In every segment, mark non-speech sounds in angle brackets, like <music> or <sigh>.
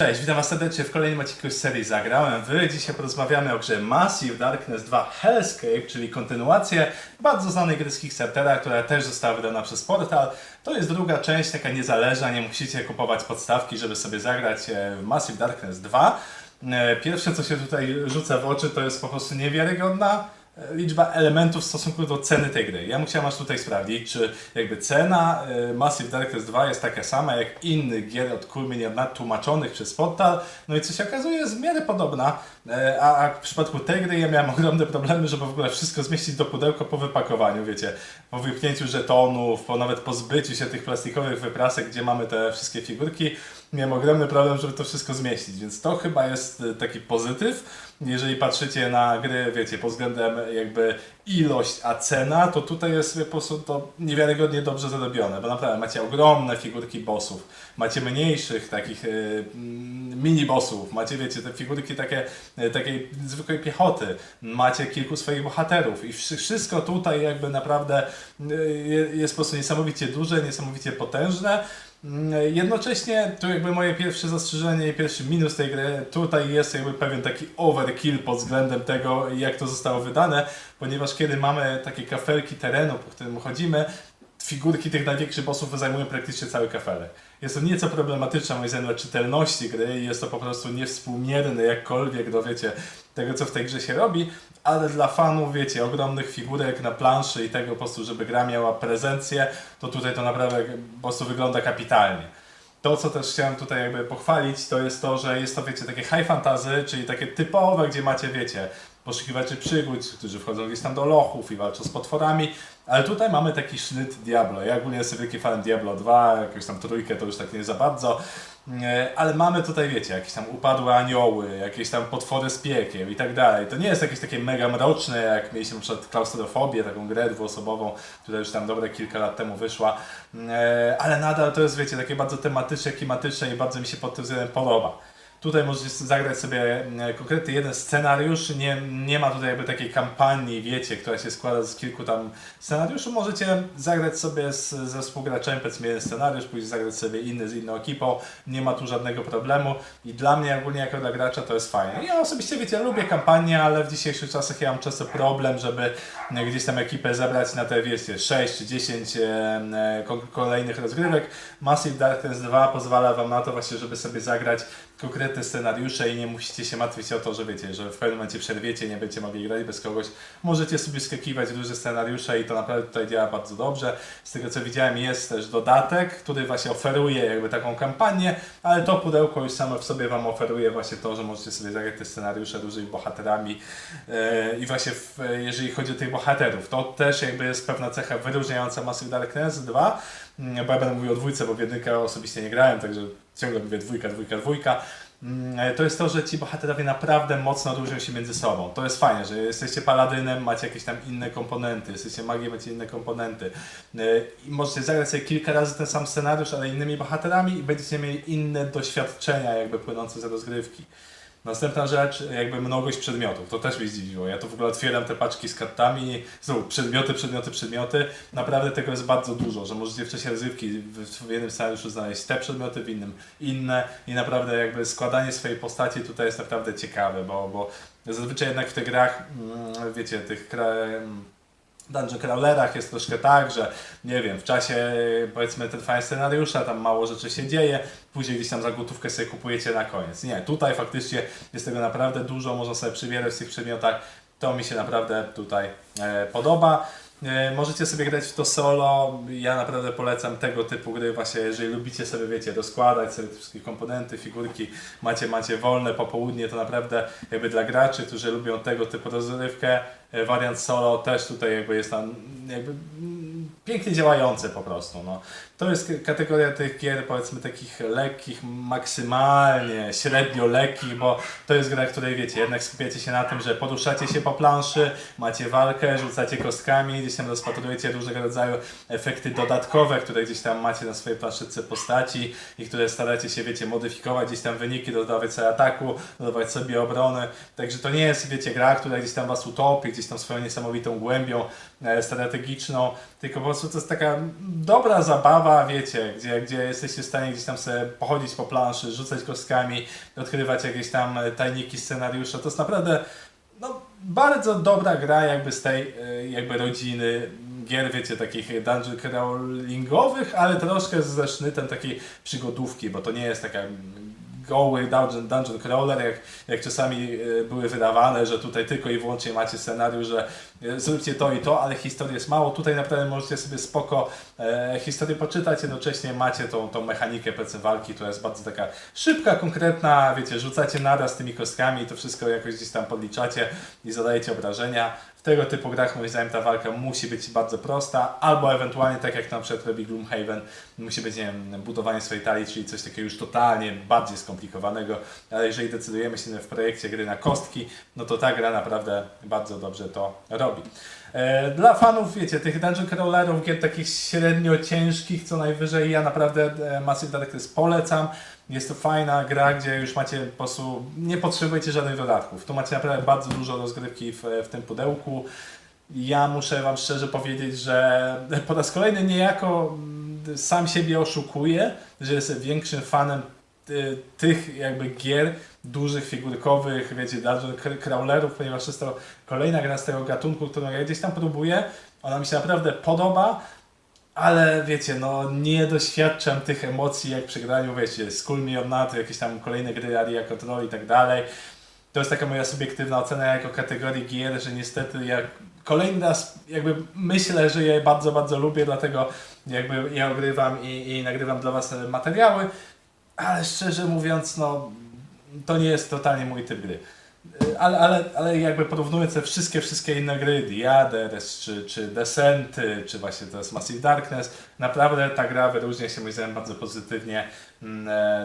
Cześć, witam was serdecznie w kolejnym odcinku z serii Zagrałem Wy. Dzisiaj porozmawiamy o grze Massive Darkness 2 Hellscape, czyli kontynuację bardzo znanej gry z Kickstartera, która też została wydana przez Portal. To jest druga część, taka niezależna, nie musicie kupować podstawki, żeby sobie zagrać e, w Massive Darkness 2. E, Pierwsze, co się tutaj rzuca w oczy, to jest po prostu niewiarygodna liczba elementów w stosunku do ceny tej gry. Ja musiałem aż tutaj sprawdzić, czy jakby cena e, Massive Darkness 2 jest taka sama jak innych gier od Culmin tłumaczonych przez Portal. No i co się okazuje jest w miarę podobna, e, a, a w przypadku tej gry ja miałem <laughs> ogromne problemy, żeby w ogóle wszystko zmieścić do pudełka po wypakowaniu, wiecie, po wypchnięciu żetonów, po nawet pozbyciu się tych plastikowych wyprasek, gdzie mamy te wszystkie figurki. Miałem ogromny problem, żeby to wszystko zmieścić, więc to chyba jest e, taki pozytyw. Jeżeli patrzycie na gry, wiecie, pod względem jakby ilość a cena, to tutaj jest po prostu to niewiarygodnie dobrze zrobione, bo naprawdę macie ogromne figurki bossów, macie mniejszych takich e, mm, mini bossów, macie wiecie, te figurki takie, e, takiej zwykłej piechoty, macie kilku swoich bohaterów i wszy- wszystko tutaj jakby naprawdę je- jest po prostu niesamowicie duże, niesamowicie potężne. Mm, Jednocześnie tu jakby moje pierwsze zastrzeżenie i pierwszy minus tej gry, tutaj jest jakby pewien taki overkill pod względem tego, jak to zostało wydane, ponieważ kiedy mamy takie kafelki terenu, po którym chodzimy, figurki tych największych bossów zajmują praktycznie cały kafelek. Jest to nieco problematyczne moim zdaniem czytelności gry i jest to po prostu niewspółmierne jakkolwiek do wiecie tego co w tej grze się robi, ale dla fanów wiecie ogromnych figurek na planszy i tego po prostu żeby gra miała prezencję, to tutaj to naprawdę po prostu wygląda kapitalnie. To, co też chciałem tutaj jakby pochwalić, to jest to, że jest to, wiecie, takie high fantasy, czyli takie typowe, gdzie macie, wiecie, poszukiwaczy przygód, którzy wchodzą gdzieś tam do lochów i walczą z potworami, ale tutaj mamy taki sznyt Diablo. Ja ogólnie jestem wielki fan Diablo 2, jakąś tam trójkę to już tak nie za bardzo, ale mamy tutaj, wiecie, jakieś tam upadłe anioły, jakieś tam potwory z piekieł i tak dalej. To nie jest jakieś takie mega mroczne, jak mieliśmy na przykład klaustrofobię, taką grę dwuosobową, która już tam dobre kilka lat temu wyszła, ale nadal to jest, wiecie, takie bardzo tematyczne, klimatyczne i bardzo mi się pod tym względem podoba. Tutaj możecie zagrać sobie e, konkretny jeden scenariusz, nie, nie ma tutaj jakby takiej kampanii, wiecie, która się składa z kilku tam scenariuszy. Możecie zagrać sobie z, ze współgraczem, powiedzmy jeden scenariusz, później zagrać sobie inny z inną ekipą, nie ma tu żadnego problemu i dla mnie ogólnie jako dla gracza to jest fajne. Ja osobiście, wiecie, lubię kampanię, ale w dzisiejszych czasach ja mam często problem, żeby e, gdzieś tam ekipę zebrać na te, wiecie, 6 czy 10 e, e, ko- kolejnych rozgrywek. Massive Darkness 2 pozwala Wam na to właśnie, żeby sobie zagrać konkretne scenariusze i nie musicie się martwić o to, że wiecie, że w pewnym momencie przerwiecie, nie będziecie mogli grać bez kogoś. Możecie sobie skakiwać duże scenariusze i to naprawdę tutaj działa bardzo dobrze. Z tego co widziałem jest też dodatek, który właśnie oferuje jakby taką kampanię, ale to pudełko już samo w sobie Wam oferuje właśnie to, że możecie sobie zagrać te scenariusze dużymi bohaterami E, i właśnie w, jeżeli chodzi o tych bohaterów, to też jakby jest pewna cecha wyróżniająca Massive Darkness 2, Mm, bo ja będę mówił o dwójce, bo w jedynkę osobiście nie grałem, także ciągle mówię dwójka, dwójka, dwójka. Mm, To jest to, że ci bohaterowie naprawdę mocno różnią się między sobą. To jest fajnie, że jesteście paladynem, macie jakieś tam inne komponenty, jesteście magiem, macie inne komponenty. Yy, I możecie zagrać sobie kilka razy ten sam scenariusz, ale innymi bohaterami i będziecie mieli inne doświadczenia jakby płynące z rozgrywki. Następna rzecz, jakby mnogość przedmiotów. To też mnie zdziwiło. Ja tu w ogóle otwieram te paczki z kartami. Znowu, przedmioty, przedmioty, przedmioty. Naprawdę tego jest bardzo dużo, że możecie w czasie rozrywki w, jednym scenariuszu znaleźć te przedmioty, w innym inne. I naprawdę jakby składanie swojej postaci tutaj jest naprawdę ciekawe, bo, bo zazwyczaj jednak w tych grach, mm, wiecie, tych kra... Dungeon Crawlerach jest troszkę tak, że nie wiem, w czasie powiedzmy trwania scenariusza tam mało rzeczy się dzieje, później gdzieś tam za gotówkę sobie kupujecie na koniec. Nie, tutaj faktycznie jest tego naprawdę dużo, można sobie przybierać w tych przedmiotach. To mi się naprawdę tutaj e, podoba. E, możecie sobie grać w to solo. Ja naprawdę polecam tego typu gry, właśnie jeżeli lubicie sobie, wiecie, rozkładać sobie te wszystkie komponenty, figurki, macie, macie wolne popołudnie, to naprawdę jakby dla graczy, którzy lubią tego typu rozrywkę, e, wariant solo też tutaj jakby jest tam jakby pięknie działający po prostu. No. To jest kategoria tych gier powiedzmy takich lekkich, maksymalnie średnio lekkich, bo to jest gra, której wiecie, jednak skupiacie się na tym, że poruszacie się po planszy, macie walkę, rzucacie kostkami, gdzieś tam rozpatrujecie różnego rodzaju efekty dodatkowe, które gdzieś tam macie na swojej planszyce postaci i które staracie się, wiecie, modyfikować gdzieś tam wyniki, dodawać sobie ataku, dodawać sobie obrony. Także to nie jest, wiecie, gra, która gdzieś tam was utopi, gdzieś tam swoją niesamowitą głębią e, strategiczną, tylko po prostu to jest taka dobra zabawa, wiecie, gdzie, gdzie jesteście w stanie gdzieś tam sobie pochodzić po planszy, rzucać kostkami, odkrywać jakieś tam e, tajniki scenariusza. To jest naprawdę no, bardzo dobra gra jakby z tej e, jakby rodziny gier, wiecie, takich dungeon crawlingowych, ale troszkę ze sznytem takiej przygodówki, bo to nie jest taka goły dungeon, dungeon crawler, jak, jak czasami e, były wydawane, że tutaj tylko i wyłącznie macie scenariusz, że e, zróbcie to i to, ale historii jest mało. Tutaj naprawdę możecie sobie spoko e, historię poczytać, jednocześnie macie tą, tą mechanikę PC walki, która jest bardzo taka szybka, konkretna, wiecie, rzucacie naraz tymi kostkami i to wszystko jakoś gdzieś tam podliczacie i zadajecie obrażenia. Tego typu grach moim zdaniem ta walka musi być bardzo prosta, albo ewentualnie tak jak na przykład robi Gloomhaven, musi być, nie wiem, budowanie swojej talii, czyli coś takiego już totalnie bardziej skomplikowanego, ale jeżeli decydujemy się w projekcie gry na kostki, no to ta gra naprawdę bardzo dobrze to robi. E, Dla fanów, wiecie, tych dungeon crawlerów, gier takich średnio ciężkich, co najwyżej, ja naprawdę e, Massive Darkness polecam. Jest to fajna gra, gdzie już macie po prostu, nie potrzebujecie żadnych dodatków. Tu macie naprawdę bardzo dużo rozgrywki w, w tym pudełku. Ja muszę Wam szczerze powiedzieć, że po raz kolejny niejako mm, sam siebie oszukuję, że jestem większym fanem tych jakby gier dużych, figurkowych, wiecie, dungeon cr- crawlerów, ponieważ jest to kolejna gra z tego gatunku, którą ja gdzieś tam próbuję. Ona mi się naprawdę podoba, ale wiecie, no nie doświadczam tych emocji jak przy graniu, wiecie, Skull Me or Not, jakieś tam kolejne gry Area Control i tak dalej. To jest taka moja subiektywna ocena jako kategorii gier, że niestety jak kolejny raz jakby myślę, że je bardzo, bardzo lubię, dlatego jakby je ogrywam i, i nagrywam dla Was materiały, ale szczerze mówiąc, no to nie jest totalnie mój typ gry. Y, Ale, ale, ale jakby porównując te wszystkie, wszystkie inne gry, Diades, czy, czy Descenty, czy właśnie jest Massive Darkness, naprawdę ta gra wyróżnia się moim zdaniem bardzo pozytywnie, e,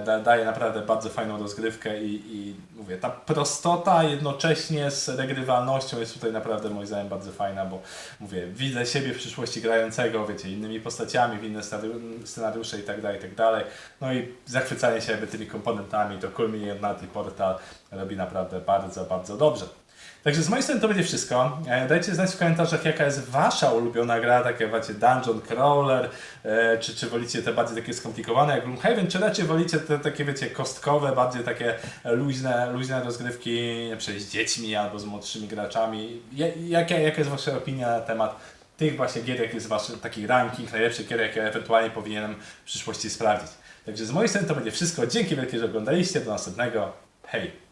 da, daje naprawdę bardzo fajną rozgrywkę i, i mówię, ta prostota jednocześnie z regrywalnością jest tutaj naprawdę moim zdaniem bardzo fajna, bo mówię, widzę siebie w przyszłości grającego, wiecie, innymi postaciami, w inne scenariusze i tak dalej, i tak dalej. No i zachwycanie się jakby tymi komponentami, to Culminate Portal robi naprawdę bardzo, bardzo dobrze. Także z mojej strony to będzie wszystko. E, Dajcie znać w komentarzach, jaka jest Wasza ulubiona gra, takie macie Dungeon Crawler, e, czy, czy wolicie te bardziej takie skomplikowane jak Gloomhaven, czy raczej wolicie te takie, wiecie, kostkowe, bardziej takie luźne, luźne rozgrywki wiem, z dziećmi albo z młodszymi graczami. Ja- Jaka, jaka jest Wasza opinia na temat tych właśnie gier, jaki jest Wasz taki ranking najlepszych gier, jakie ewentualnie powinienem w przyszłości sprawdzić. Także z mojej strony to będzie wszystko. Dzięki wielkie, że oglądaliście. Do następnego. Hej!